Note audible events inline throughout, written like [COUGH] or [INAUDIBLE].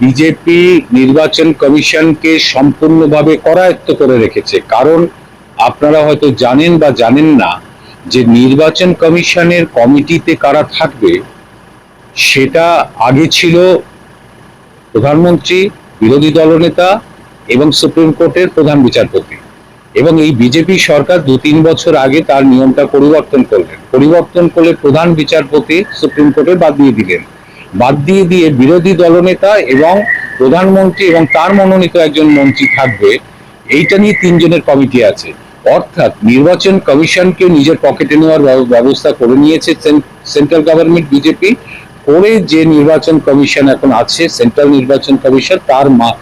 BJP নির্বাচন কমিশনকে সম্পূর্ণভাবে করায়ত্ত করে রেখেছে। কারণ আপনারা হয়তো জানেন বা জানেন না যে নির্বাচন কমিশনের কমিটিতে কারা থাকবে, সেটা আগে ছিল প্রধানমন্ত্রী, বিরোধী দলনেতা এবং সুপ্রিম কোর্টের প্রধান বিচারপতি। এবং এই বিজেপি সরকার দু তিন বছর আগে তার নিয়মটা পরিবর্তন করলেন। পরিবর্তন করলে প্রধান বিচারপতি সুপ্রিম কোর্টে বাদ দিয়ে দিলেন। বাদ দিয়ে দিয়ে বিরোধী দলনেতা এবং প্রধানমন্ত্রী এবং তার মনোনীত একজন মন্ত্রী থাকবে, এইটা নিয়ে তিনজনের কমিটি আছে। অর্থাৎ নির্বাচন কমিশনকে নিজের পকেটে নেওয়ার ব্যবস্থা করে নিয়েছে সেন্ট্রাল গভর্নমেন্ট, বিজেপি। করে যে নির্বাচন কমিশন এখন আছে, সেন্ট্রাল নির্বাচন কমিশন, তার মা-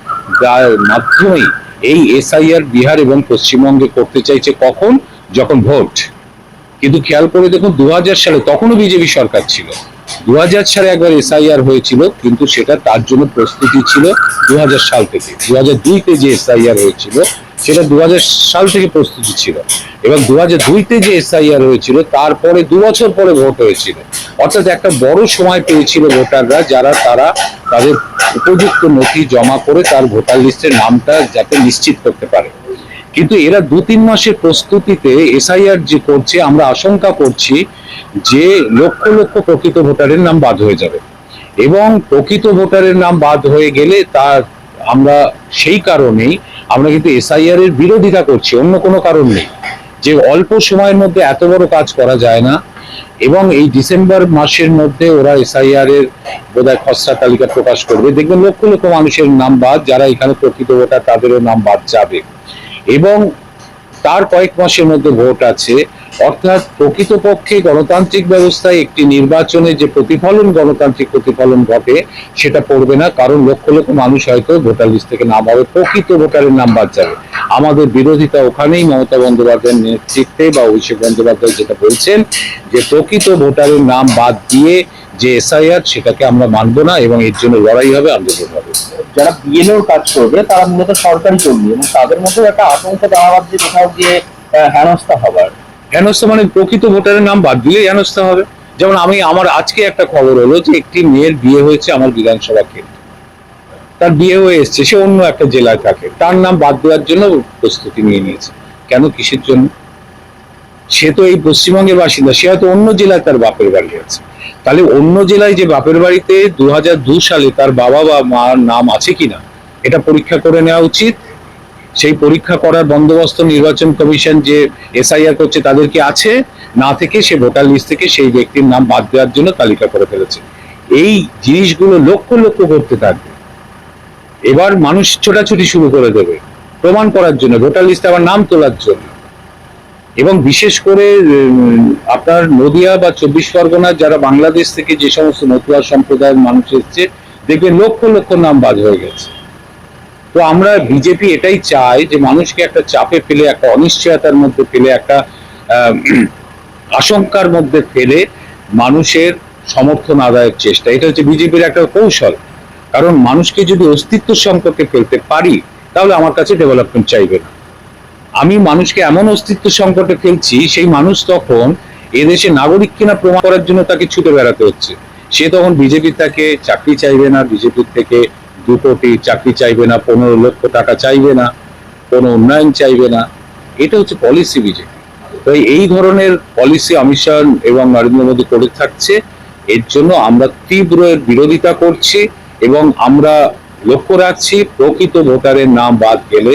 যার মাধ্যমেই এই এসআইআর বিহার এবং পশ্চিমবঙ্গে করতে চাইছে কখন? যখন ভোট। কিন্তু খেয়াল করে দেখুন দু হাজার সালে তখনও বিজেপি সরকার ছিল। দু সালে একবার এসআইআর হয়েছিল, কিন্তু সেটা তার জন্য প্রস্তুতি ছিল দু সাল থেকে। দু হাজার দুইতে যে এসআইআর হয়েছিল, সেটা দু সাল থেকে প্রস্তুতি ছিল। এবং দু দুইতে যে এসআইআর হয়েছিল, তারপরে দু বছর পরে ভোট হয়েছিল। অর্থাৎ একটা বড় সময় পেয়েছিল ভোটাররা, যারা তারা তাদের উপযুক্ত নথি জমা করে তার ভোটার লিস্টের নামটা যাতে নিশ্চিত করতে পারে। কিন্তু এরা দু তিন মাসের প্রস্তুতিতে এসআইআর যে করছে, আমরা আশঙ্কা করছি যে লক্ষ লক্ষ প্রকৃত ভোটারের নাম বাদ হয়ে যাবে। এবং প্রকৃত ভোটারের নাম বাদ হয়ে গেলে তার আমরা সেই কারণেই আমরা কিন্তু এসআইআর এর বিরোধিতা করছি, অন্য কোনো কারণ নেই। যে অল্প সময়ের মধ্যে এত বড় কাজ করা যায় না এবং এই ডিসেম্বর মাসের মধ্যে ওরা এসআইআর এর বোধহয় খসড়া তালিকা প্রকাশ করবে। দেখবেন লক্ষ লক্ষ মানুষের নাম বাদ, যারা এখানে প্রকৃত ভোটার, তাদেরও নাম বাদ যাবে। এবং তার কয়েক মাসের মধ্যে ভোট আছে। অর্থাৎ প্রকৃতপক্ষে গণতান্ত্রিক ব্যবস্থায় একটি নির্বাচনে যে প্রতিফলন, গণতান্ত্রিক প্রতিফলন ঘটে, সেটা পড়বে না। কারণ লক্ষ লক্ষ মানুষ হয়তো ভোটার লিস্ট থেকে নাম হবে প্রকৃত ভোটারের নাম বাদ যাবে। আমাদের বিরোধিতা ওখানেই মমতা বন্দ্যোপাধ্যায়ের নেতৃত্বে বা অভিষেক বন্দ্যোপাধ্যায় যেটা বলছেন যে প্রকৃত ভোটারের নাম বাদ দিয়ে যে এসআইআর সেটাকে আমরা মানবো না এবং এর জন্য লড়াই হবে আন্দোলন হবে। যারা বিএলওর কাজ করবে তারা মূলত সরকারি কর্মী এবং তাদের মধ্যে একটা আশঙ্কা দাঁড়াবার যে কোথাও গিয়ে হেনস্থা হবার। হেনস্থা মানে প্রকৃত ভোটারের নাম বাদ দিলে হেনস্থা হবে। যেমন আমি আমার আজকে একটা খবর হলো যে একটি মেয়ের বিয়ে হয়েছে আমার বিধানসভা কেন্দ্রে। তার বিয়ে হয়ে এসছে সে অন্য একটা জেলায় থাকে। তার নাম বাদ দেওয়ার জন্য প্রস্তুতি নিয়ে নিয়েছে। কেন? কিসের জন্য? সে তো এই পশ্চিমবঙ্গের বাসিন্দা সে হয়তো অন্য জেলায় তার বাপের বাড়ি আছে। তাহলে অন্য জেলায় যে বাপের বাড়িতে দু সালে তার বাবা বা মার নাম আছে কিনা, এটা পরীক্ষা করে নেওয়া উচিত। সেই পরীক্ষা করার বন্দোবস্ত নির্বাচন কমিশন যে এসআইআর করছে, তাদের কি আছে? না থেকে সে ভোটার লিস্ট থেকে সেই ব্যক্তির নাম বাদ দেওয়ার জন্য তালিকা করে ফেলেছে। এই জিনিসগুলো লক্ষ লক্ষ করতে থাকবে। এবার মানুষ ছোটাছুটি শুরু করে দেবে, প্রমাণ করার জন্য, ভোটার লিস্টে আবার নাম তোলার জন্য। এবং বিশেষ করে আপনার নদিয়া বা চব্বিশ পরগনার যারা বাংলাদেশ থেকে যে সমস্ত মতুয়া সম্প্রদায়ের মানুষ এসছে দেখবে লক্ষ লক্ষ নাম বাদ হয়ে গেছে। তো আমরা বিজেপি এটাই চাই যে মানুষকে একটা চাপে ফেলে, একটা অনিশ্চয়তার মধ্যে ফেলে, একটা [CLEARS THROAT] আশঙ্কার মধ্যে ফেলে মানুষের সমর্থন আদায়ের চেষ্টা। এটা হচ্ছে বিজেপির একটা কৌশল। কারণ মানুষকে যদি অস্তিত্ব সম্পর্কে ফেলতে পারি, তাহলে আমার কাছে ডেভেলপমেন্ট চাইবে না। আমি মানুষকে এমন অস্তিত্ব সংকটে ফেলছি, সেই মানুষ তখন এদেশে নাগরিক কিনা প্রমাণ করার জন্য তাকে ছুটে বেড়াতে হচ্ছে। সে তখন বিজেপি তাকে চাকরি চাইবে না বিজেপির থেকে দু কোটি চাকরি চাইবে না, পনেরো লক্ষ টাকা চাইবে না, কোনো উন্নয়ন চাইবে না। এটা হচ্ছে পলিসি বিজেপি। তো এই ধরনের পলিসি অমিত শাহ এবং নরেন্দ্র মোদী করে থাকছে। এর জন্য আমরা তীব্র বিরোধিতা করছি এবং আমরা লক্ষ্য রাখছি, প্রকৃত ভোটারের নাম বাদ গেলে